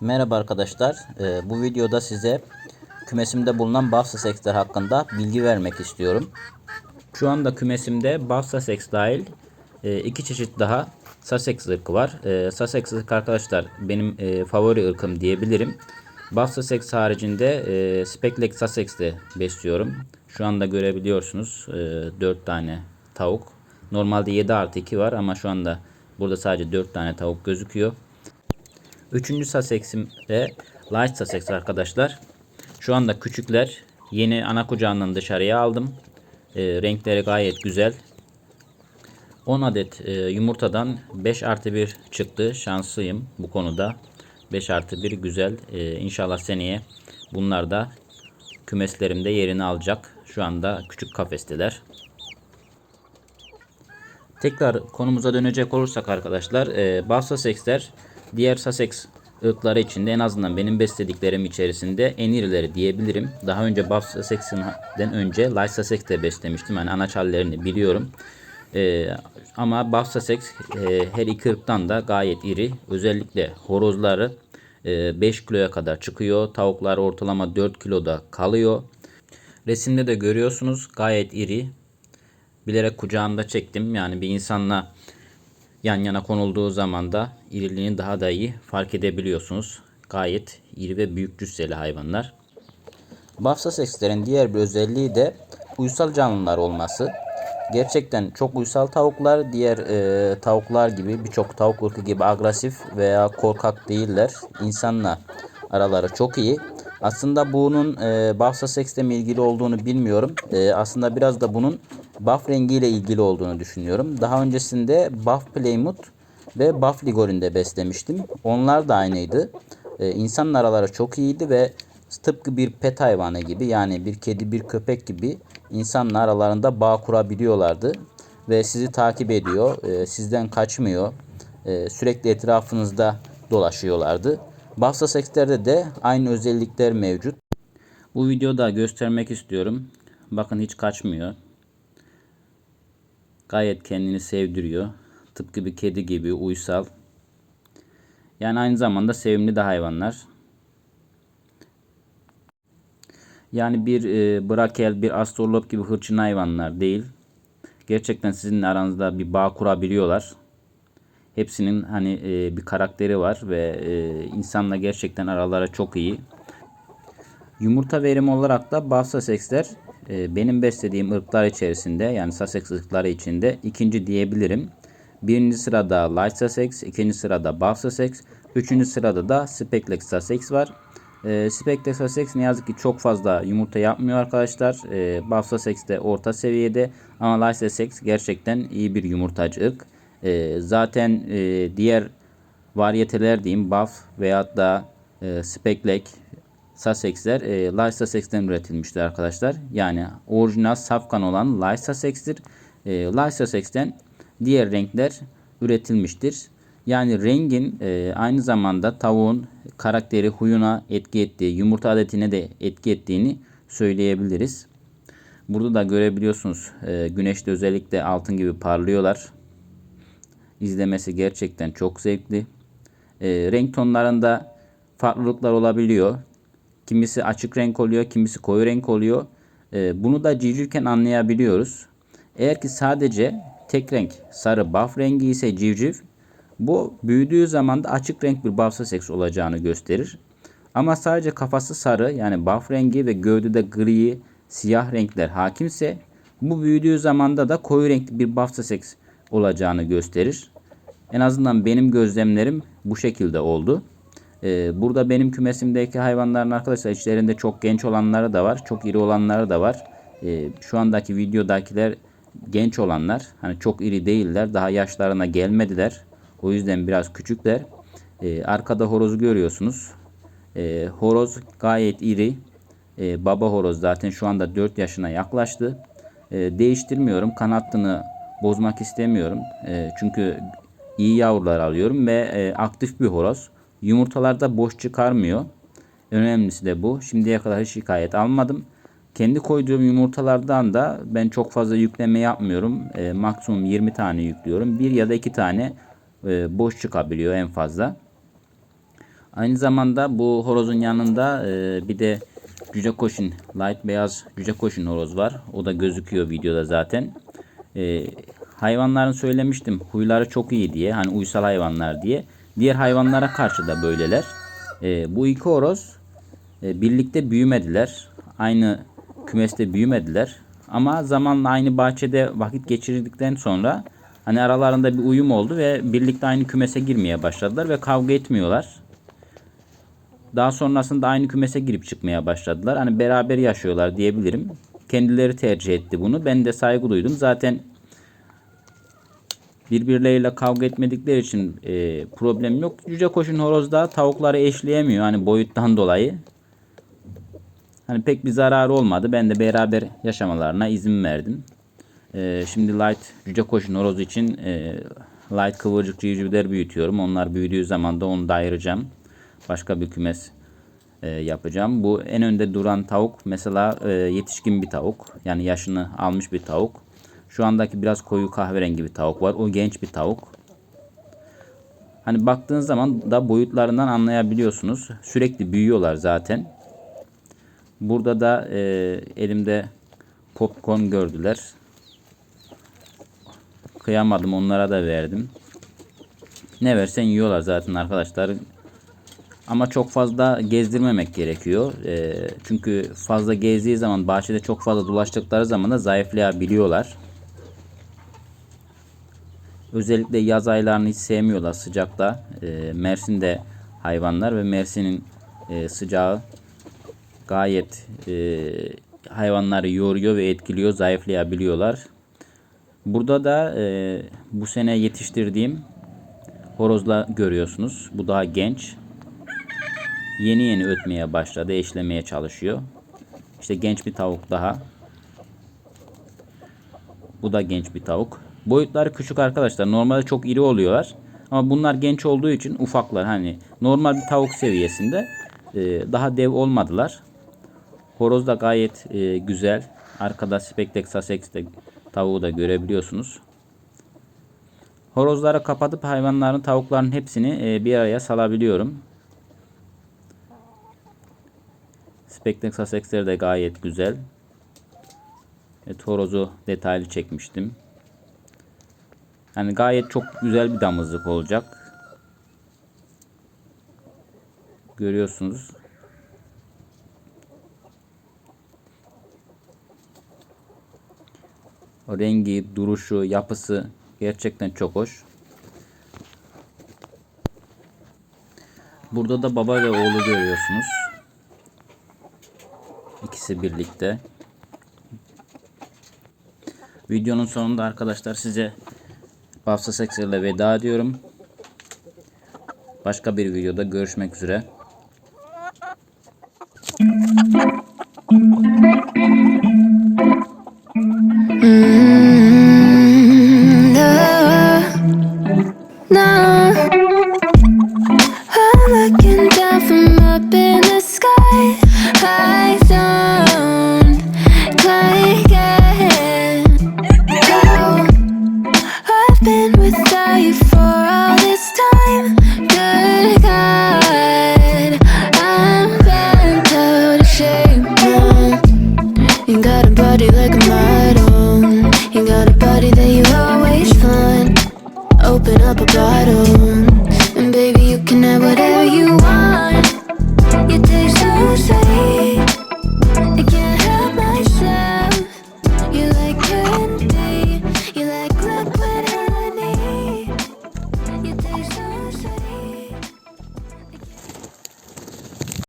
Merhaba arkadaşlar. Ee, bu videoda size kümesimde bulunan Bafsa Sex'ler hakkında bilgi vermek istiyorum. Şu anda kümesimde Bafsa Sex dahil e, iki çeşit daha Sussex ırkı var. E, Sussex ırkı arkadaşlar benim e, favori ırkım diyebilirim. Bafsa Sex haricinde e, Speckleg Sussex'te besliyorum. Şu anda görebiliyorsunuz e, 4 tane tavuk. Normalde 7 artı 2 var ama şu anda burada sadece 4 tane tavuk gözüküyor. Üçüncü Sussex'im de Light Sussex arkadaşlar. Şu anda küçükler. Yeni ana kucağından dışarıya aldım. E, renkleri gayet güzel. 10 adet e, yumurtadan 5 artı 1 çıktı. Şanslıyım bu konuda. 5 artı 1 güzel. E, inşallah seneye bunlar da kümeslerimde yerini alacak. Şu anda küçük kafesteler. Tekrar konumuza dönecek olursak arkadaşlar, e, Bafsa Sex'ler diğer Sussex ırkları içinde en azından benim beslediklerim içerisinde en irileri diyebilirim. Daha önce Bafsa Sex'den önce Light Sussex'te beslemiştim. Yani anaç hallerini biliyorum. E, ama Bafsa Sex e, her iki ırktan da gayet iri. Özellikle horozları e, 5 kiloya kadar çıkıyor. Tavuklar ortalama 4 kiloda kalıyor. Resimde de görüyorsunuz gayet iri bilerek kucağımda çektim. Yani bir insanla yan yana konulduğu zaman da iriliğini daha da iyi fark edebiliyorsunuz. Gayet iri ve büyük cüsseli hayvanlar. Bafsa sekslerin diğer bir özelliği de uysal canlılar olması. Gerçekten çok uysal tavuklar diğer e, tavuklar gibi birçok tavuk ırkı gibi agresif veya korkak değiller. İnsanla araları çok iyi. Aslında bunun e, Bafsa seksle mi ilgili olduğunu bilmiyorum. E, aslında biraz da bunun buff rengiyle ilgili olduğunu düşünüyorum. Daha öncesinde buff Plymouth ve buff Ligorin'de beslemiştim. Onlar da aynıydı. E, insanın araları çok iyiydi ve tıpkı bir pet hayvanı gibi yani bir kedi bir köpek gibi insanla aralarında bağ kurabiliyorlardı. Ve sizi takip ediyor. E, sizden kaçmıyor. E, sürekli etrafınızda dolaşıyorlardı. Bafsa sekslerde de aynı özellikler mevcut. Bu videoda göstermek istiyorum. Bakın hiç kaçmıyor. Gayet kendini sevdiriyor. Tıpkı bir kedi gibi uysal. Yani aynı zamanda sevimli de hayvanlar. Yani bir e, brakel, bir astrolop gibi hırçın hayvanlar değil. Gerçekten sizinle aranızda bir bağ kurabiliyorlar. Hepsinin hani e, bir karakteri var ve e, insanla gerçekten araları çok iyi. Yumurta verimi olarak da Bafsa Sex'ler e, benim beslediğim ırklar içerisinde yani Sussex ırkları içinde ikinci diyebilirim. Birinci sırada Light Sussex, ikinci sırada Buff Sussex, üçüncü sırada da Speckleg Sussex var. E, Speckleg Sussex ne yazık ki çok fazla yumurta yapmıyor arkadaşlar. E, Buff Sussex de orta seviyede ama Light Sussex gerçekten iyi bir yumurtacı ırk. E, zaten e, diğer varyeteler diyeyim Buff veyahut da e, Speckleg Sussex'ler e, Light Sussex'ten üretilmiştir arkadaşlar. Yani orijinal safkan olan Light Sussex'tir. E, Light Sussex'ten diğer renkler üretilmiştir. Yani rengin e, aynı zamanda tavuğun karakteri, huyuna etki ettiği, yumurta adetine de etki ettiğini söyleyebiliriz. Burada da görebiliyorsunuz e, güneşte özellikle altın gibi parlıyorlar. İzlemesi gerçekten çok zevkli. E, renk tonlarında farklılıklar olabiliyor. Kimisi açık renk oluyor, kimisi koyu renk oluyor. E, bunu da civcivken anlayabiliyoruz. Eğer ki sadece tek renk sarı buff rengi ise civciv bu büyüdüğü zaman da açık renk bir seks olacağını gösterir. Ama sadece kafası sarı yani buff rengi ve gövdede gri, siyah renkler hakimse bu büyüdüğü zamanda da koyu renkli bir seks olacağını gösterir. En azından benim gözlemlerim bu şekilde oldu. Ee, burada benim kümesimdeki hayvanların arkadaşlar içlerinde çok genç olanları da var. Çok iri olanları da var. Ee, şu andaki videodakiler genç olanlar. Hani çok iri değiller. Daha yaşlarına gelmediler. O yüzden biraz küçükler. Ee, arkada horozu görüyorsunuz. Horoz gayet iri. Baba horoz zaten şu anda 4 yaşına yaklaştı. Değiştirmiyorum. Kanattını bozmak istemiyorum. Çünkü iyi yavrular alıyorum ve e, aktif bir horoz. Yumurtalarda boş çıkarmıyor. Önemlisi de bu. Şimdiye kadar hiç şikayet almadım. Kendi koyduğum yumurtalardan da ben çok fazla yükleme yapmıyorum. E, maksimum 20 tane yüklüyorum. Bir ya da iki tane e, boş çıkabiliyor en fazla. Aynı zamanda bu horozun yanında e, bir de cüce koşun, light beyaz cüce koşun horoz var. O da gözüküyor videoda zaten. E, hayvanların söylemiştim huyları çok iyi diye. Hani uysal hayvanlar diye. Diğer hayvanlara karşı da böyleler. E, bu iki horoz e, birlikte büyümediler. Aynı kümeste büyümediler. Ama zamanla aynı bahçede vakit geçirdikten sonra hani aralarında bir uyum oldu ve birlikte aynı kümese girmeye başladılar ve kavga etmiyorlar. Daha sonrasında aynı kümese girip çıkmaya başladılar. Hani beraber yaşıyorlar diyebilirim. Kendileri tercih etti bunu. Ben de saygı duydum. Zaten birbirleriyle kavga etmedikleri için e, problem yok. Cüce koşun horozda tavukları eşleyemiyor. Hani boyuttan dolayı. Hani pek bir zararı olmadı. Ben de beraber yaşamalarına izin verdim. E, şimdi light cüce koşun horozu için e, light kıvırcık civcivler büyütüyorum. Onlar büyüdüğü zaman da onu da ayıracağım. Başka bir kümes e, yapacağım. Bu en önde duran tavuk mesela e, yetişkin bir tavuk. Yani yaşını almış bir tavuk. Şu andaki biraz koyu kahverengi bir tavuk var. O genç bir tavuk. Hani baktığınız zaman da boyutlarından anlayabiliyorsunuz. Sürekli büyüyorlar zaten. Burada da e, elimde popcorn gördüler. Kıyamadım onlara da verdim. Ne versen yiyorlar zaten arkadaşlar. Ama çok fazla gezdirmemek gerekiyor. E, çünkü fazla gezdiği zaman bahçede çok fazla dolaştıkları zaman da zayıflayabiliyorlar. Özellikle yaz aylarını hiç sevmiyorlar sıcakta. E, Mersin'de hayvanlar ve Mersin'in e, sıcağı gayet e, hayvanları yoruyor ve etkiliyor, zayıflayabiliyorlar. Burada da e, bu sene yetiştirdiğim horozla görüyorsunuz. Bu daha genç. Yeni yeni ötmeye başladı, eşlemeye çalışıyor. İşte genç bir tavuk daha. Bu da genç bir tavuk. Boyutları küçük arkadaşlar. Normalde çok iri oluyorlar. Ama bunlar genç olduğu için ufaklar. Hani normal bir tavuk seviyesinde e, daha dev olmadılar. Horoz da gayet e, güzel. Arkada Spektek Sussex'te tavuğu da görebiliyorsunuz. Horozları kapatıp hayvanların, tavukların hepsini e, bir araya salabiliyorum. Spektek Sussex'leri de gayet güzel. Evet, horozu detaylı çekmiştim. Yani gayet çok güzel bir damızlık olacak. Görüyorsunuz. O rengi, duruşu, yapısı gerçekten çok hoş. Burada da baba ve oğlu görüyorsunuz. İkisi birlikte. Videonun sonunda arkadaşlar size Bafsa Sexer ile veda ediyorum. Başka bir videoda görüşmek üzere. Mm -hmm. no. No.